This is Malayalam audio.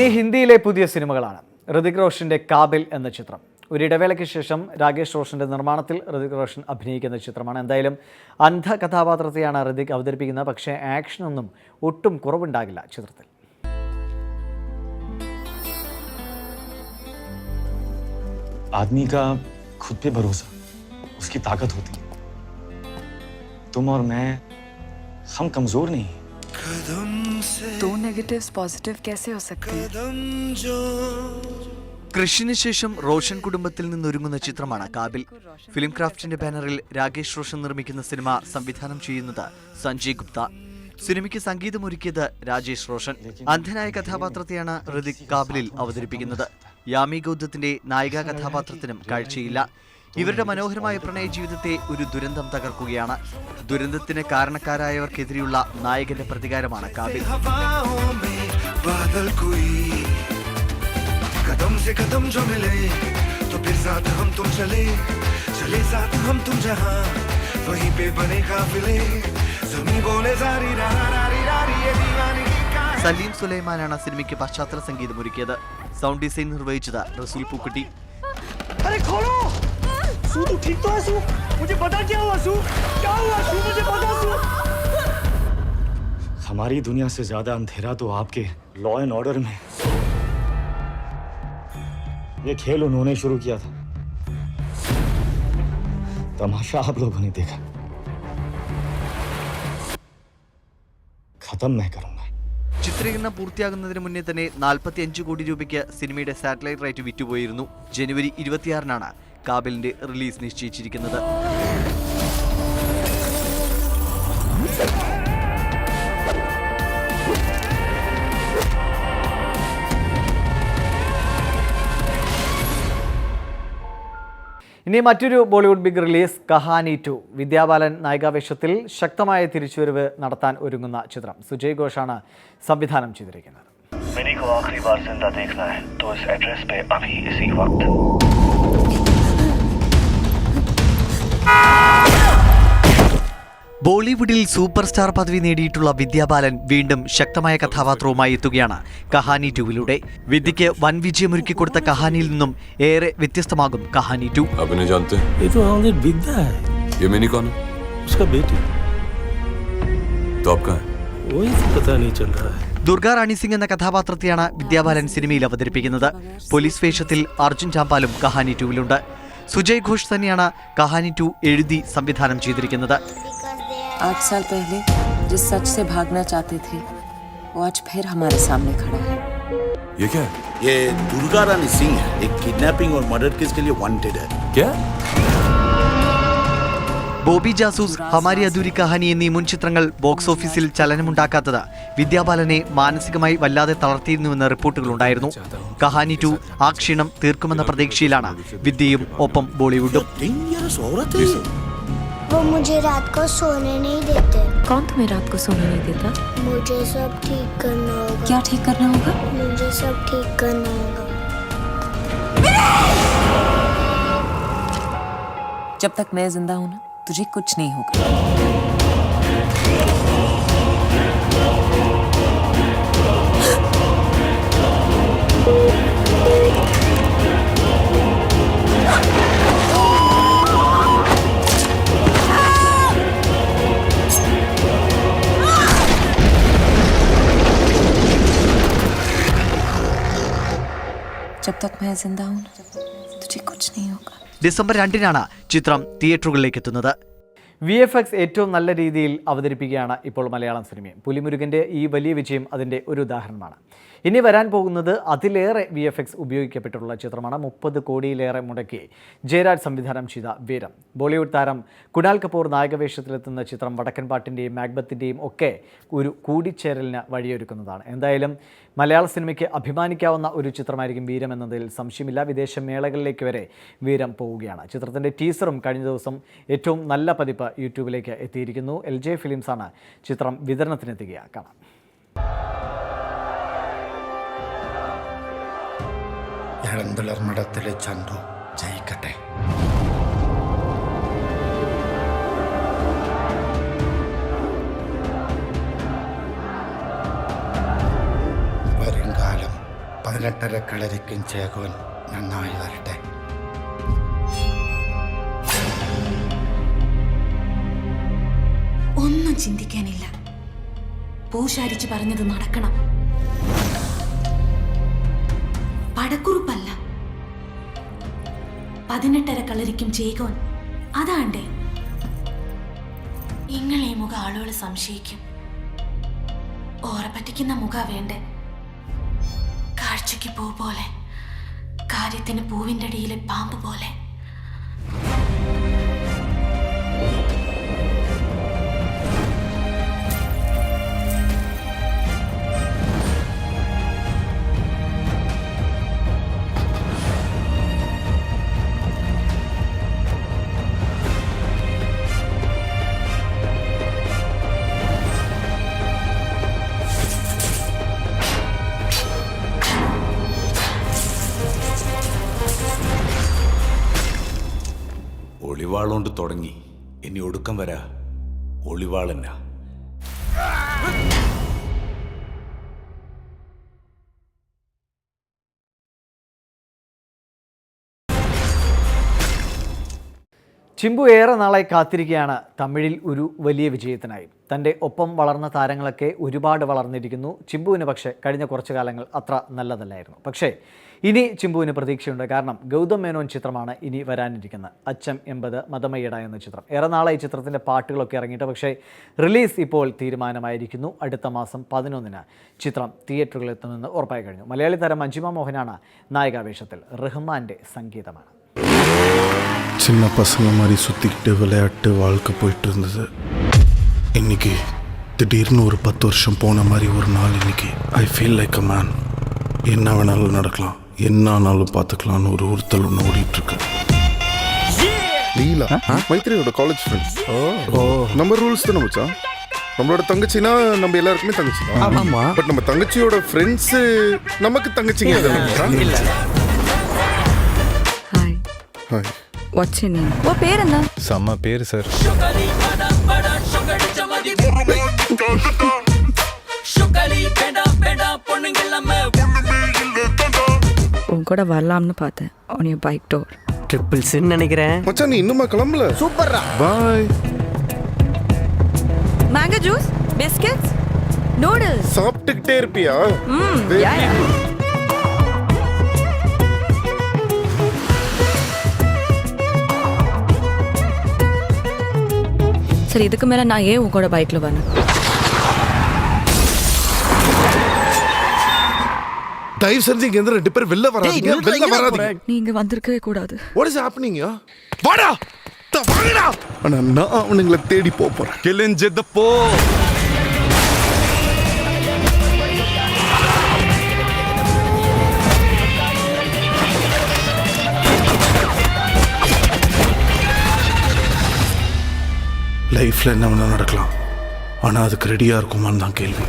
ഇനി ഹിന്ദിയിലെ പുതിയ സിനിമകളാണ് ഋതിക് റോഷന്റെ കാബിൽ എന്ന ചിത്രം ഒരു ഇടവേളയ്ക്ക് ശേഷം രാകേഷ് റോഷന്റെ നിർമ്മാണത്തിൽ ഋതിക് റോഷൻ അഭിനയിക്കുന്ന ചിത്രമാണ് എന്തായാലും അന്ധ കഥാപാത്രത്തെയാണ് ഋതിക് അവതരിപ്പിക്കുന്നത് പക്ഷേ ആക്ഷനൊന്നും ഒട്ടും കുറവുണ്ടാകില്ല ചിത്രത്തിൽ आदमी का खुद पे भरोसा उसकी ताकत होती है तुम और मैं हम कमजोर नहीं हैं। दो नेगेटिव्स पॉजिटिव कैसे हो सकते हैं കൃഷിന് ശേഷം റോഷൻ കുടുംബത്തിൽ നിന്നൊരുങ്ങുന്ന ചിത്രമാണ് കാബിൽ ഫിലിം ക്രാഫ്റ്റിന്റെ ബാനറിൽ രാകേഷ് റോഷൻ നിർമ്മിക്കുന്ന സിനിമ സംവിധാനം ചെയ്യുന്നത് സഞ്ജയ് ഗുപ്ത സിനിമയ്ക്ക് സംഗീതമൊരുക്കിയത് രാജേഷ് റോഷൻ അന്ധനായ കഥാപാത്രത്തെയാണ് ഋതിക് കാബിലിൽ അവതരിപ്പിക്കുന്നത് യാമി ഗൗതത്തിന്റെ നായികാ കഥാപാത്രത്തിനും കാഴ്ചയില്ല ഇവരുടെ മനോഹരമായ പ്രണയ ജീവിതത്തെ ഒരു ദുരന്തം തകർക്കുകയാണ് ദുരന്തത്തിന് കാരണക്കാരായവർക്കെതിരെയുള്ള നായകന്റെ പ്രതികാരമാണ് കാബിൽ हवाओं में बादल कोई कदम से कदम जो मिले तो फिर साथ हम तुम चले चले साथ हम तुम जहां वहीं पे बने काफिले जमी बोले सारी रारा रारी रारी ये दीवानी की कहानी സലീം സുലൈമാനാണ് സിനിമയ്ക്ക് പശ്ചാത്തല സംഗീതം ഒരുക്കിയത് സൗണ്ട് ഡിസൈൻ നിർവഹിച്ചത് റസൂൽ പൂക്കുട്ടി अरे खोलो सू तू ठीक तो है सू मुझे पता क्या हुआ सू क्या हुआ सू मुझे पता सू हमारी दुनिया से ज्यादा अंधेरा तो आपके लॉ एंड ऑर्डर में है। ये खेल उन्होंने शुरू किया था तमाशा आप लोगों ने देखा खत्म मैं करूंगा ചിത്രീകരണം പൂർത്തിയാകുന്നതിന് മുന്നേ തന്നെ 45 കോടി രൂപയ്ക്ക് സിനിമയുടെ സാറ്റലൈറ്റ് റൈറ്റ് വിറ്റുപോയിരുന്നു ജനുവരി ഇരുപത്തിയാറിനാണ് കാബിലിന്റെ റിലീസ് നിശ്ചയിച്ചിരിക്കുന്നത്. ഇനി മറ്റൊരു Bollywood big release Kahaani two. Vidya Balan നായികാവേഷത്തിൽ ശക്തമായ തിരിച്ചുവരവ് നടത്താൻ ഒരുങ്ങുന്ന ചിത്രം. സുജയ് ഘോഷാണ് സംവിധാനം ചെയ്തിരിക്കുന്നത്. ബോളിവുഡിൽ സൂപ്പർ സ്റ്റാർ പദവി നേടിയിട്ടുള്ള വിദ്യാബാലൻ വീണ്ടും ശക്തമായ കഥാപാത്രവുമായി എത്തുകയാണ് കഹാനി ടുവിലൂടെ. വിദ്യക്ക് വൻ വിജയമൊരുക്കി കൊടുത്ത കഹാനിയിൽ നിന്നും ഏറെ വ്യത്യസ്തമാകും കഹാനി ടു. ദുർഗ റാണി സിംഗ് എന്ന കഥാപാത്രത്തെയാണ് വിദ്യാബാലൻ സിനിമയിൽ അവതരിപ്പിക്കുന്നത്. പോലീസ് വേഷത്തിൽ അർജുൻ ചാമ്പാലും കഹാനി ടുവിലുണ്ട്. സുജയ് ഘോഷ് തന്നെയാണ് കഹാനി ടു എഴുതി സംവിധാനം ചെയ്തിരിക്കുന്നത്. आठ साल पहले जिस सच से भागना चाहते थे वो आज फिर हमारे सामने खड़ा है ये क्या है ये दुर्गा रानी सिंह है एक किडनैपिंग और मर्डर केस के लिए वांटेड है क्या ബോബി ജാസൂസ് ഹമാരി അധൂരി കഹാനി എന്നീ മുൻ ചിത്രങ്ങൾ ബോക്സ് ഓഫീസിൽ ചലനമുണ്ടാക്കാത്തത് വിദ്യാബാലനെ മാനസികമായി വല്ലാതെ തളർത്തിയിരുന്നുവെന്ന റിപ്പോർട്ടുകളുണ്ടായിരുന്നു കഹാനി ടു ആ ക്ഷീണം തീർക്കുമെന്ന പ്രതീക്ഷയിലാണ് വിദ്യയും ഒപ്പം ബോളിവുഡും वो मुझे रात को सोने नहीं देते। कौन तुम्हें रात को सोने नहीं देता? मुझे सब ठीक करना होगा। क्या ठीक करना होगा? मुझे सब ठीक करना होगा। जब तक मैं ज़िंदा हूँ ना तुझे कुछ नहीं होगा। जब तक मैं जिंदा हूं ना तुझे कुछ नहीं होगा ഡിസംബർ രണ്ടിനാണ് ചിത്രം തിയേറ്ററുകളിലേക്ക് എത്തുന്നത് വി എഫ് എക്സ് ഏറ്റവും നല്ല രീതിയിൽ അവതരിപ്പിക്കുകയാണ് ഇപ്പോൾ മലയാളം സിനിമയും പുലിമുരുകൻ്റെ ഈ വലിയ വിജയം അതിൻ്റെ ഒരു ഉദാഹരണമാണ് ഇനി വരാൻ പോകുന്നത് അതിലേറെ വി എഫ് എക്സ് ഉപയോഗിക്കപ്പെട്ടിട്ടുള്ള ചിത്രമാണ് മുപ്പത് കോടിയിലേറെ മുടക്കി ജയരാജ് സംവിധാനം ചെയ്ത വീരം. ബോളിവുഡ് താരം കുണാൽ കപൂർ നായകവേഷത്തിലെത്തുന്ന ചിത്രം വടക്കൻ പാട്ടിന്റെയും മാഗ്ബത്തിന്റെയും ഒക്കെ ഒരു കൂടിച്ചേരലിന് വഴിയൊരുക്കുന്നതാണ്. എന്തായാലും മലയാള സിനിമയ്ക്ക് അഭിമാനിക്കാവുന്ന ഒരു ചിത്രമായിരിക്കും വീരം എന്നതിൽ സംശയമില്ല. വിദേശ മേളകളിലേക്ക് വരെ വീരം പോവുകയാണ്. ചിത്രത്തിന്റെ ടീസറും കഴിഞ്ഞ ദിവസം ഏറ്റവും നല്ല പതിപ്പ് യൂട്യൂബിലേക്ക് എത്തിയിരിക്കുന്നു. എൽ ജെ ഫിലിംസാണ് ചിത്രം വിതരണത്തിനെത്തുകയാണ് കാണാം. ഇളന്തിളർന്നിടത്തിലെ ചന്തു ജയിക്കട്ടെ. വരുംകാലം പതിനെട്ടര കളരിക്കും ചേകോൻ നന്നായി വരട്ടെ. ഒന്നും ചിന്തിക്കാനില്ല. പൂശാരിച്ചു പറഞ്ഞത് നടക്കണം. പടക്കുറുപ്പല്ല പതിനെട്ടര കളരിക്കും ചേകോൻ അതാണ്ടേ ഇങ്ങളെ മുഖ ആളുകൾ സംശയിക്കും. ഓറെ പറ്റിക്കുന്ന മുഖ വേണ്ട? കാഴ്ചയ്ക്ക് പൂ പോലെ. കാര്യത്തിന് പൂവിന്റെ അടിയിലെ പാമ്പ് പോലെ. ഒളിവാളോണ്ട് തുടങ്ങി. ഇനി ഒടുക്കം വരാ ഒളിവാളന്ന ചിമ്പു ഏറെ നാളായി കാത്തിരിക്കുകയാണ് തമിഴിൽ ഒരു വലിയ വിജയത്തിനായി. തന്റെ ഒപ്പം വളർന്ന താരങ്ങളൊക്കെ ഒരുപാട് വളർന്നിരിക്കുന്നു. ചിമ്പുവിന് പക്ഷേ കഴിഞ്ഞ കുറച്ച് കാലങ്ങൾ അത്ര നല്ലതല്ലായിരുന്നു. പക്ഷേ ഇനി ചിമ്പുവിന് പ്രതീക്ഷയുണ്ട് കാരണം ഗൗതം മേനോൻ ചിത്രമാണ് ഇനി വരാനിരിക്കുന്നത് അച്ചം എൺപത് മതമയ്യട എന്ന ചിത്രം ഏറെ നാളായി ചിത്രത്തിൻ്റെ പാട്ടുകളൊക്കെ ഇറങ്ങിയിട്ട് പക്ഷേ റിലീസ് ഇപ്പോൾ തീരുമാനമായിരിക്കുന്നു അടുത്ത മാസം പതിനൊന്നിന് ചിത്രം തിയേറ്ററുകളിൽ എത്തുമെന്ന് ഉറപ്പായി കഴിഞ്ഞു മലയാളി താരം മഞ്ജിമ മോഹനാണ് നായികാവേശത്തിൽ റഹ്മാൻ്റെ സംഗീതമാണ് சின்ன பசங்க மாதிரி சுற்றிக்கிட்டு விளையாட்டு வாழ்க்கை போயிட்டு இருந்தது இன்னைக்கு திடீர்னு ஒரு பத்து வருஷம் போன மாதிரி ஒரு நாள் இன்னைக்கு I feel like a man என்ன வேணாலும் நடக்கலாம் என்ன ஆனாலும் பார்த்துக்கலான்னு ஒரு உறுத்தல் ஒன்று ஓடிட்டுருக்கு. லீலா மைத்ரியோட காலேஜ் ஃப்ரெண்ட்ஸ் ஓ. நம்ம ரூல்ஸ் தானே மச்சான்? நம்மளோட தங்கச்சினா நம்ம எல்லாருக்குமே தங்கச்சி ஆமா பட் நம்ம தங்கச்சியோட ஃப்ரெண்ட்ஸ் நமக்கு தங்கச்சிங்க இல்ல hi hi what's your name உன் பேர் என்ன? செம்ம பேர் சார் கூட வரலாம்னு பார்த்தேன். On your bike door triple சின் நினைக்கிறேன். மச்சான் நீ இன்னுமா கிளம்பல? சூப்பர்ரா. பாய் மேங்கோ ஜூஸ் பிஸ்கட்ஸ் நூடுல்ஸ் சாப்பிட்டுக்கிட்டே இருப்பியா? ம் யா யா சரி இதுக்கு மேலே நான் ஏன் உங்களோட பைக்கில் வரேன் தயவு செஞ்சு இங்க இருந்து ரெண்டு பேர் வெளில வராதீங்க. வெளில வராதீங்க. நீ இங்க வந்திருக்கவே கூடாது. வாட் இஸ் ஹேப்பனிங் வாடா! த- வாங்கடா ஆனா நான் அவனுங்களை தேடி போப் போறேன். கிழிஞ்சத போ. லைஃப்ல என்ன வேணா நடக்கலாம். ஆனா அதுக்கு ரெடியா இருக்குமான்னு தான் கேள்வி.